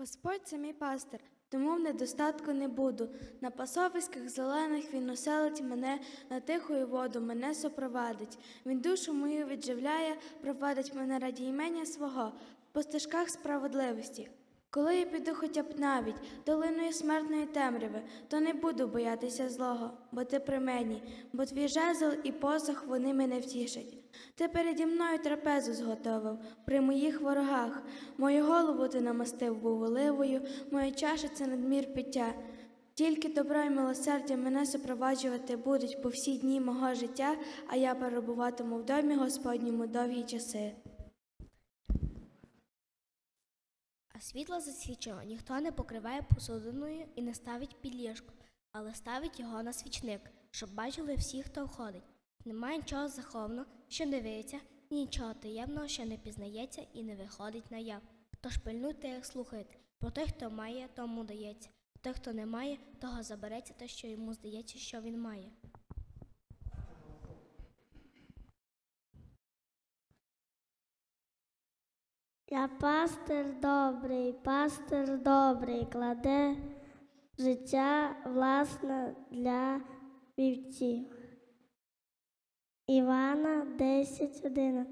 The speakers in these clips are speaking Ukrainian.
Господь це мій пастир, тому в недостатку не буду. На пасовиськах зелених він оселить мене, на тихою воду мене сопровадить. Він душу мою відживляє, провадить мене раді імення свого, по стежках справедливості. Коли я піду хоча б навіть долиною смертної темряви, то не буду боятися злого, бо ти при мені, бо твій жезл і посох вони мене втішать. Ти переді мною трапезу зготовив при моїх ворогах. Мою голову ти намастив був оливою, моя чаша це надмір пиття. Тільки добро і милосердя мене супроваджувати будуть по всі дні мого життя, а я перебуватиму в домі Господньому довгі часи. А світло засвічено ніхто не покриває посудиною і не ставить під ліжко, але ставить його на свічник, щоб бачили всі, хто входить. Немає нічого заховано, що не виється, нічого таємного, що не пізнається і не виходить наяв. Тож пильнуйте, як слухаєте, бо той, хто має, тому дається. Той, хто не має, того забереться те, що йому здається, що він має. Я пастир добрий, пастир добрий, кладе життя власне для вівців. Івана 10.11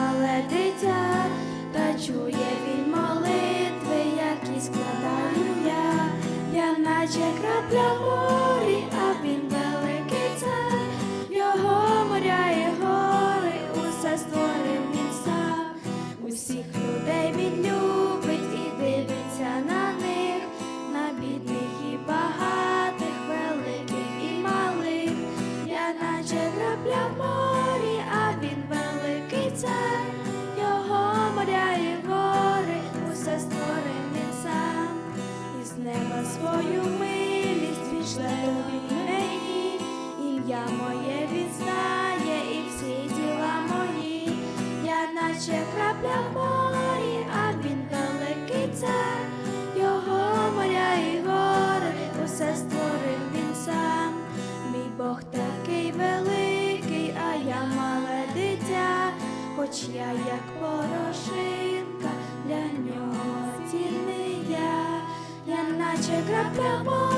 Але дитя, чує наче крапля свою милість війшла тобі мені, ім'я моє відзнає, і всі діла мої, я наче крапля в морі, а він великий цар, я наче крапля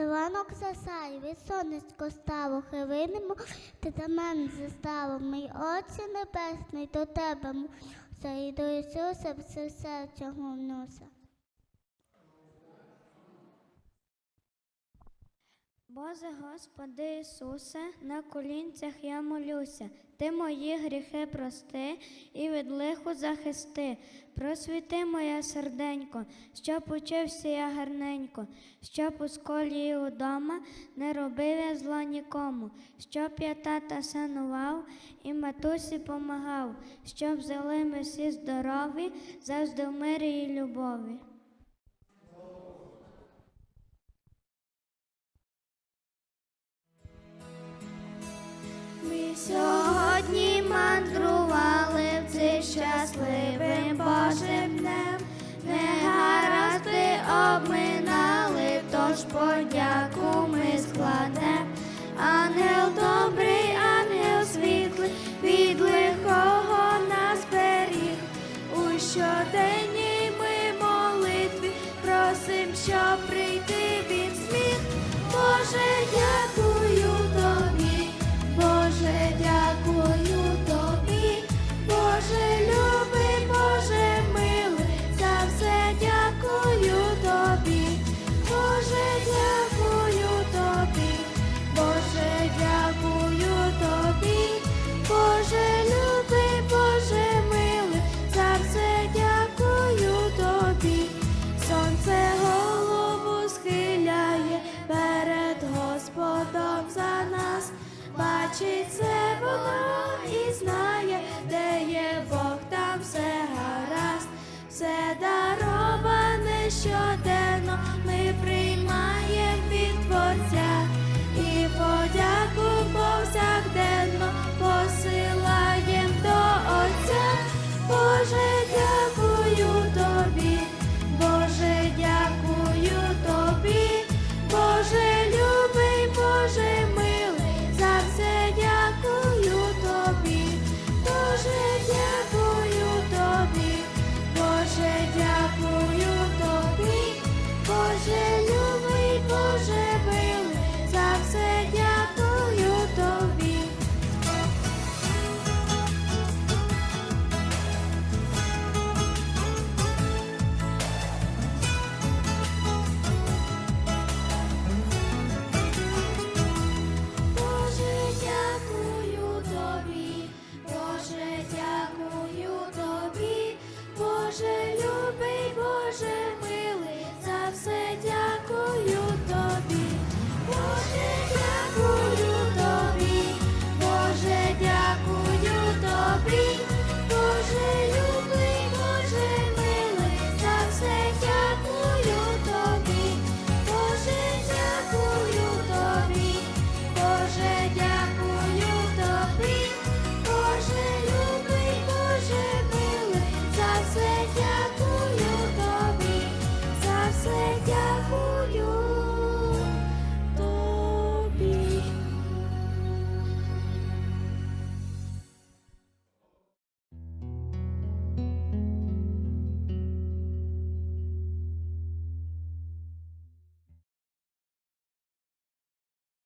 Сиванок засай, від сонечко стало хивинемо, ти до мене заставив, мій Отче Небесний, до тебе муся, і до Ісуса все серця гонуся. Боже Господи Ісусе, на колінцях я молюся, Ти мої гріхи прости і від лиху захисти. Просвіти моє серденько, щоб учився я гарненько, щоб у сколі і удома не робив я зла нікому, щоб я тата санував і матусі помагав, щоб жили ми всі здорові, завжди в мирі і любові. Ми щасливим Божим днем, негаразди обминали, тож по бачить це воно і знає, де є Бог, там все гаразд, все дароване щоденно.